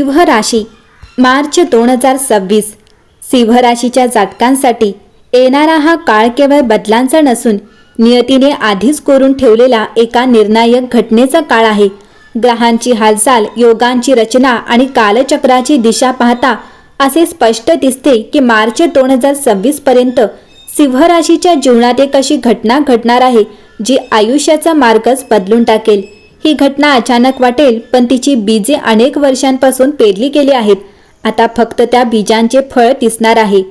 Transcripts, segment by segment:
सिंह राशी मार्च दोन हजार सव्वीस. सिंह राशीच्या जातकांसाठी येणारा हा काळ केवळ बदलांचा नसून नियतीने आधीच कोरून ठेवलेला एका निर्णायक घटनेचा काळ आहे. ग्रहांची हालचाल योगांची रचना आणि कालचक्राची दिशा पाहता असे स्पष्ट दिसते की मार्च दोन हजार सव्वीस पर्यंत जीवनात एक अशी घटना घडणार आहे जी आयुष्याचा मार्गच बदलून टाकेल. ही घटना अचानक वाटेल पण तिची बीजे अनेक वर्षांपासून पेरली गेली आहेत. आता फक्त त्या बीजांचे फळ दिसणार आहे.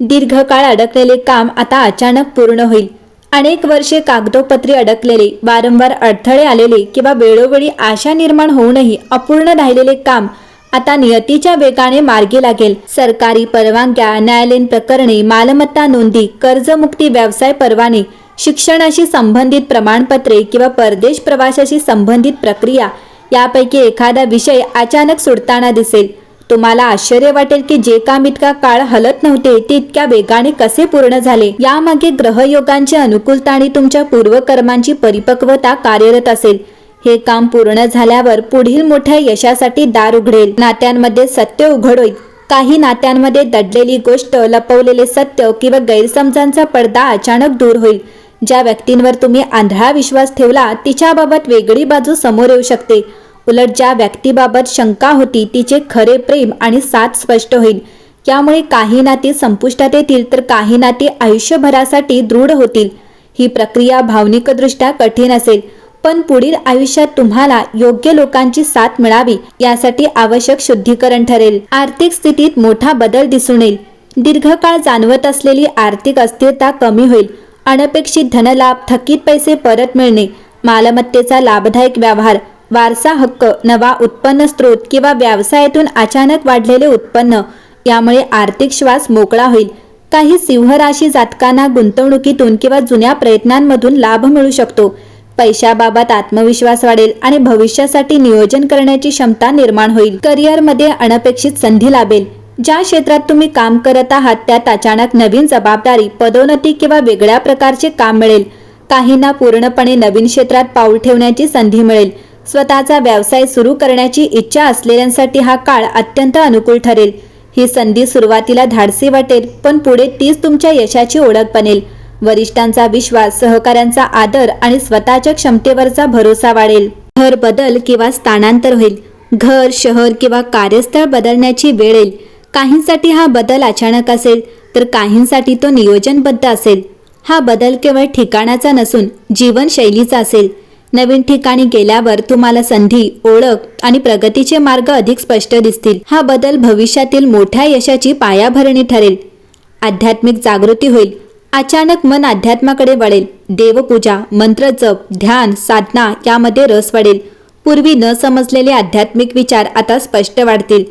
दीर्घकाळ अडकलेले काम आता अचानक पूर्ण होईल. अनेक वर्षे कागदोपत्री अडकलेले वारंवार अडथळे आलेले किंवा वेळोवेळी आशा निर्माण होऊनही अपूर्ण राहिलेले काम आता नियतीच्या वेगाने मार्गी लागेल. सरकारी परवानग्या न्यायालयीन प्रकरणे मालमत्ता नोंदी कर्जमुक्ती व्यवसाय परवाने शिक्षणाशी संबंधित प्रमाणपत्रे किंवा परदेश प्रवासाशी संबंधित प्रक्रिया यापैकी एखादा विषय अचानक सुटताना दिसेल. तुम्हाला आश्चर्य वाटेल की जे काम इतका काळ हलत नव्हते ते इतक्या वेगाने कसे पूर्ण झाले? यामागे ग्रहयोगांची अनुकूलता आणि तुमच्या पूर्वकर्मांची परिपक्वता कार्यरत असेल. हे काम पूर्ण झाल्यावर पुढील मोठ्या यशासाठी दार उघडेल. नात्यांमध्ये सत्य उघड होईल काही नात्यांमध्ये दडलेली गोष्ट लपवलेले सत्य किंवा गैरसमजांचा पडदा अचानक दूर होईल. ज्या व्यक्तींवर तुम्ही आंधळा विश्वास ठेवला तिच्याबाबत वेगळी बाजू समोर येऊ शकते. उलट ज्या व्यक्तीबाबत शंका होती तिचे खरे प्रेम आणि साथ स्पष्ट होईल. यामुळे काही नाती संपुष्टात येतील तर काही नाती आयुष्यभरासाठी दृढ होतील. ही प्रक्रिया भावनिकदृष्ट्या कठीण असेल पण पुढील आयुष्यात तुम्हाला योग्य लोकांची साथ मिळावी यासाठी आवश्यक शुद्धीकरण ठरेल. आर्थिक स्थितीत मोठा बदल दिसून येईल. दीर्घकाळ जाणवत असलेली आर्थिक अस्थिरता कमी होईल. अनपेक्षित धनलाभ थकीत पैसे परत मिळणे मालमत्तेचा लाभदायक व्यवहार वारसा हक्क नवा उत्पन्न स्रोत किंवा व्यवसायातून अचानक वाढलेले उत्पन्न यामुळे आर्थिक श्वास मोकळा होईल. काही सिंहराशी जातकांना गुंतवणुकीतून किंवा जुन्या प्रयत्नांमधून लाभ मिळू शकतो. पैशाबाबत आत्मविश्वास वाढेल आणि भविष्यासाठी नियोजन करण्याची क्षमता निर्माण होईल. करिअरमध्ये अनपेक्षित संधी लाभेल. ज्या क्षेत्रात तुम्ही काम करत आहात त्यात अचानक नवीन जबाबदारी पदोन्नती किंवा वेगळ्या प्रकारचे काम मिळेल. काहींना पूर्णपणे नवीन क्षेत्रात पाऊल ठेवण्याची संधी मिळेल. स्वतःचा व्यवसाय सुरू करण्याची इच्छा असलेल्यांसाठी हा काळ अत्यंत अनुकूल ठरेल. ही संधी सुरुवातीला धाडसी वाटेल पण पुढे तीच तुमच्या यशाची ओळख बनेल. वरिष्ठांचा विश्वास सहकाऱ्यांचा आदर आणि स्वतःच्या क्षमतेवरचा भरोसा वाढेल. घर बदल किंवा स्थानांतर होईल. घर शहर किंवा कार्यस्थळ बदलण्याची वेळ येईल. काहींसाठी हा बदल अचानक असेल तर काहींसाठी तो नियोजनबद्ध असेल. हा बदल केवळ ठिकाणाचा नसून जीवनशैलीचा असेल. नवीन ठिकाणी गेल्यावर तुम्हाला संधी ओळख आणि प्रगतीचे मार्ग अधिक स्पष्ट दिसतील. हा बदल भविष्यातील मोठ्या यशाची पायाभरणी ठरेल. आध्यात्मिक जागृती होईल. अचानक मन अध्यात्माकडे वळेल. देवपूजा मंत्र जप ध्यान साधना यामध्ये रस वाढेल पूर्वी न समजलेले आध्यात्मिक विचार आता स्पष्ट वाढतील.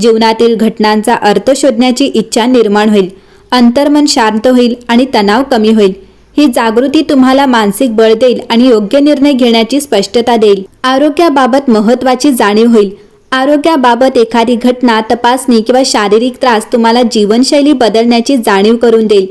जीवनातील घटनांचा अर्थ शोधण्याची इच्छा निर्माण होईल. अंतर्मन शांत होईल आणि तणाव कमी होईल. ही जागृती तुम्हाला मानसिक बळ देईल आणि योग्य निर्णय घेण्याची स्पष्टता देईल. आरोग्याबाबत महत्वाची जाणीव होईल. आरोग्याबाबत एखादी घटना तपासणी किंवा शारीरिक त्रास तुम्हाला जीवनशैली बदलण्याची जाणीव करून देईल.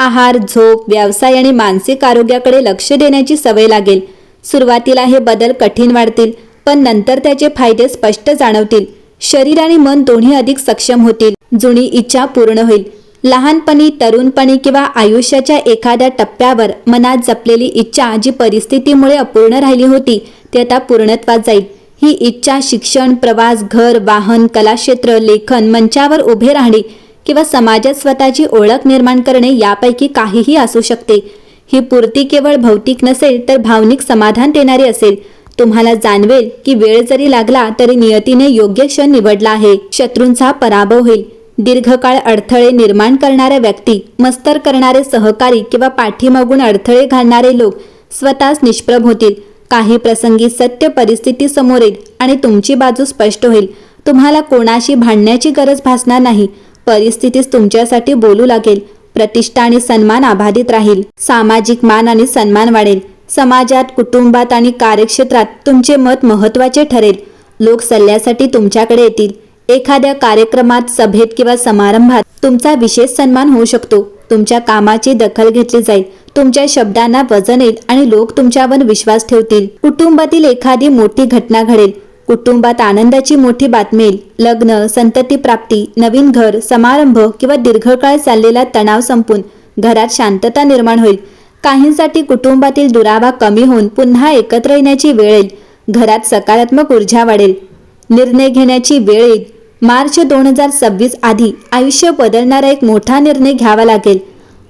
आहार झोप व्यवसाय आणि मानसिक आरोग्याकडे लक्ष देण्याची सवय लागेल. सुरुवातीला हे बदल कठीण वाढतील पण नंतर त्याचे फायदे स्पष्ट जाणवतील. शरीर आणि मन दोन्ही अधिक सक्षम होतील. जुनी इच्छा पूर्ण होईल. लहानपणी तरुणपणी किंवा आयुष्याच्या एखाद्या टप्प्यावर मनात जपलेली इच्छा जी परिस्थितीमुळे अपूर्ण राहिली होती ती आता पूर्णत्वात जाईल. ही इच्छा शिक्षण प्रवास घर वाहन कलाक्षेत्र लेखन मंचावर उभे राहणे किंवा समाजात स्वतःची ओळख निर्माण करणे यापैकी काहीही असू शकते. ही पूर्ती केवळ भौतिक नसेल तर भावनिक समाधान देणारी असेल. तुम्हाला जाणवेल की वेळ जरी लागला तरी नियतीने योग्य क्षण निवडला आहे. शत्रूंचा पराभव होईल. दीर्घकाळ अडथळे निर्माण करणाऱ्या व्यक्ती मस्तर करणारे सहकारी किंवा पाठीमागून अडथळे घालणारे लोक स्वतःच निष्प्रभ होतील. काही प्रसंगी सत्य परिस्थिती समोर येईल आणि तुमची बाजू स्पष्ट होईल. तुम्हाला कोणाशी भांडण्याची गरज भासणार नाही. परिस्थितीच तुमच्यासाठी बोलू लागेल. प्रतिष्ठा आणि सन्मान अबाधित राहील. सामाजिक मान आणि सन्मान वाढेल. समाजात कुटुंबात आणि कार्यक्षेत्रात तुमचे मत महत्त्वाचे ठरेल. लोक सल्ल्यासाठी तुमच्याकडे येतील. एखाद्या कार्यक्रमात सभेत किंवा समारंभात तुमचा विशेष सन्मान होऊ शकतो. तुमच्या कामाची दखल घेतली जाईल. तुमच्या शब्दांना वजन येईल आणि लोक तुमच्यावर विश्वास ठेवतील. कुटुंबातील एखादी मोठी घटना घडेल. कुटुंबात आनंदाची मोठी बातमी येईल. लग्न संतती प्राप्ती नवीन घर समारंभ किंवा दीर्घकाळ चाललेला तणाव संपून घरात शांतता निर्माण होईल. काहींसाठी कुटुंबातील दुरावा कमी होऊन पुन्हा एकत्र येण्याची वेळ येईल. घरात सकारात्मक ऊर्जा वाढेल. निर्णय घेण्याची वेळ येईल. मार्च दोन हजार सव्वीस आधी आयुष्य बदलणारा एक मोठा निर्णय घ्यावा लागेल.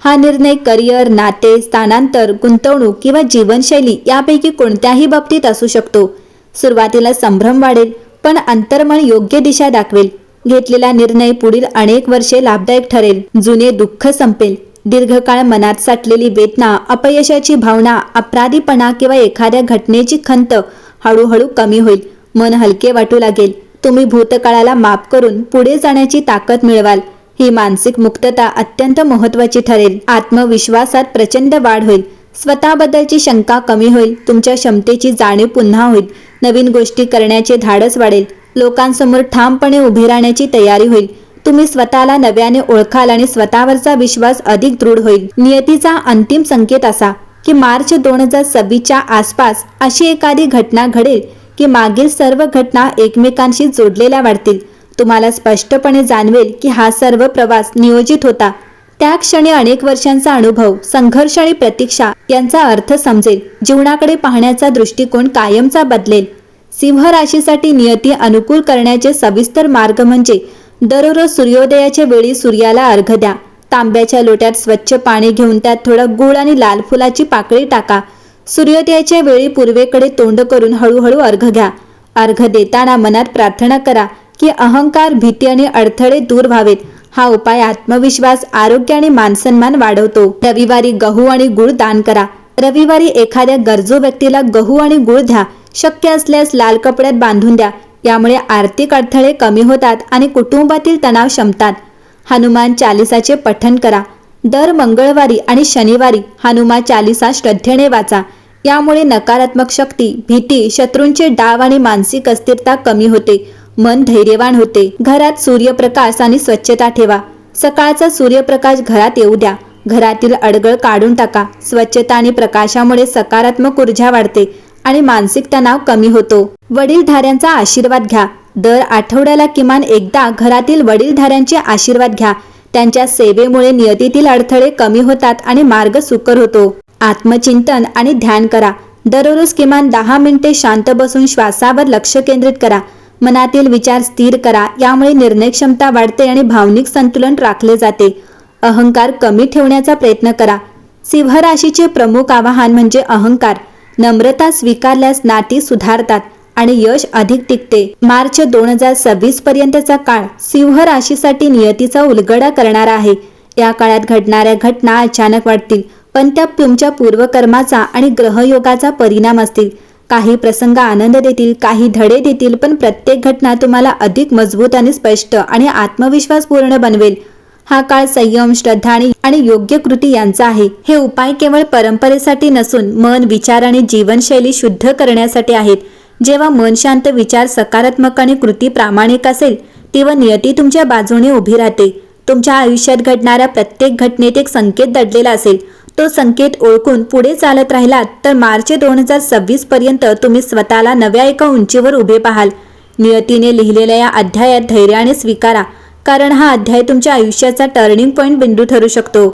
हा निर्णय करिअर नाते स्थानांतर गुंतवणूक किंवा जीवनशैली यापैकी कोणत्याही बाबतीत असू शकतो. सुरुवातीला संभ्रम वाढेल पण अंतर्मन योग्य दिशा दाखवेल. घेतलेला निर्णय पुढील अनेक वर्षे लाभदायक ठरेल. जुने दुःख संपेल. दीर्घकाळ मनात साठलेली वेदना अपयशाची भावना अपराधीपणा किंवा एखाद्या घटनेची खंत हळूहळू कमी होईल. मन हलके वाटू लागेल. तुम्ही भूतकाळाला माफ करून पुढे जाण्याची ताकद मिळवाल. ही मानसिक मुक्तता अत्यंत महत्वाची ठरेल. आत्मविश्वासात प्रचंड वाढ होईल. स्वतःबद्दलची शंका कमी होईल. तुमच्या क्षमतेची जाणीव पुन्हा होईल. नवीन गोष्टी करण्याचे धाडस वाढेल. लोकांसमोर ठामपणे उभे राहण्याची तयारी होईल. तुम्ही स्वतःला नव्याने ओळखाल आणि स्वतःवरचा विश्वास अधिक दृढ होईल. नियतीचा अंतिम संकेत असा की मार्च दोन हजार सव्वीसच्या आसपास अशी एखादी घटना घडेल की मागील सर्व घटना एकमेकांशी जोडलेल्या वाढतील. तुम्हाला स्पष्टपणे जाणवेल की हा सर्व प्रवास नियोजित होता. त्या क्षणी अनेक वर्षांचा अनुभव संघर्ष आणि प्रतीक्षा यांचा अर्थ समजेल. जीवनाकडे पाहण्याचा दृष्टिकोन कायमचा बदलेल. सिंह राशीसाठी नियती अनुकूल करण्याचे सविस्तर मार्ग म्हणजे दररोज सूर्योदयाच्या वेळी सूर्याला अर्घ द्या. तांब्याच्या लोट्यात स्वच्छ पाणी घेऊन त्यात थोडं गुळ आणि लाल फुलाची पाकळी टाका. सूर्योदयाच्या वेळी पूर्वेकडे तोंड करून हळूहळू अर्घ घ्या. अर्घ देताना मनात प्रार्थना करा की अहंकार भीती आणि अडथळे दूर व्हावेत. हा उपाय आत्मविश्वास आरोग्य आणि मानसन्मान वाढवतो. रविवारी गहू आणि गुळ दान करा. रविवारी एखाद्या गरजू व्यक्तीला गहू आणि गुळ द्या. शक्य असल्यास लाल कपड्यात बांधून द्या. यामुळे आर्थिक अडथळे कमी होतात आणि कुटुंबातील तणाव शमतात. हनुमान चालिसाचे पठण करा. दर मंगळवारी आणि शनिवारी हनुमान चालिसा श्रद्धेने वाचा. यामुळे नकारात्मक शक्ती भीती शत्रूंचे डाव आणि मानसिक अस्थिरता कमी होते. मन धैर्यवान होते. घरात सूर्यप्रकाश आणि स्वच्छता ठेवा. सकाळचा सूर्यप्रकाश घरात येऊ द्या. घरातील अडगळ काढून टाका. स्वच्छता आणि प्रकाशामुळे सकारात्मक ऊर्जा वाढते. आणि मानसिक तणाव कमी होतो. वडीलधाऱ्यांचा आशीर्वाद घ्या. दर आठवड्याला किमान एकदा घरातील वडीलधाऱ्यांचे आशीर्वाद घ्या. त्यांच्या सेवेमुळे नियतीतील अडथळे कमी होतात आणि मार्ग सुकर होतो. आत्मचिंतन आणि ध्यान करा. दररोज किमान दहा मिनिटे शांत बसून श्वासावर लक्ष केंद्रित करा. मनातील विचार स्थिर करा. यामुळे निर्णय क्षमता वाढते आणि भावनिक संतुलन राखले जाते. अहंकार कमी ठेवण्याचा प्रयत्न करा. सिंह राशीचे प्रमुख आवाहन म्हणजे अहंकार. नम्रता स्वीकारल्यास नाती सुधारतात आणि यश अधिक टिकते. मार्च दोन हजार सव्वीस पर्यंतचा काळ सिंह राशीसाठी नियतीचा उलगडा करणारा आहे. या काळात घडणाऱ्या घटना अचानक वाटतील पण त्या तुमच्या पूर्वकर्माचा आणि ग्रहयोगाचा परिणाम असतील. काही प्रसंग आनंद देतील काही धडे देतील पण प्रत्येक घटना तुम्हाला अधिक मजबूत आणि स्पष्ट आणि आत्मविश्वास पूर्ण बनवेल. हा काळ संयम श्रद्धा आणि योग्य कृती यांचा आहे. हे उपाय केवळ परंपरेसाठी नसून मन विचार आणि जीवनशैली शुद्ध करण्यासाठी आहेत. जेव्हा मन शांत विचार सकारात्मक आणि कृती प्रामाणिक असेल तेव्हा नियती तुमच्या बाजूने उभी राहते. तुमच्या आयुष्यात घडणाऱ्या प्रत्येक घटनेत एक संकेत दडलेला असेल. तो संकेत ओळखून पुढे चालत राहिलात तर मार्च दोन हजार सव्वीस पर्यंत तुम्ही स्वतःला नव्या एका उंचीवर उभे पाहाल. नियतीने लिहिलेल्या या अध्यायात धैर्याने स्वीकारा. कारण हा अध्याय तुमच्या आयुष्याचा टर्निंग पॉइंट बिंदू ठरू शकतो.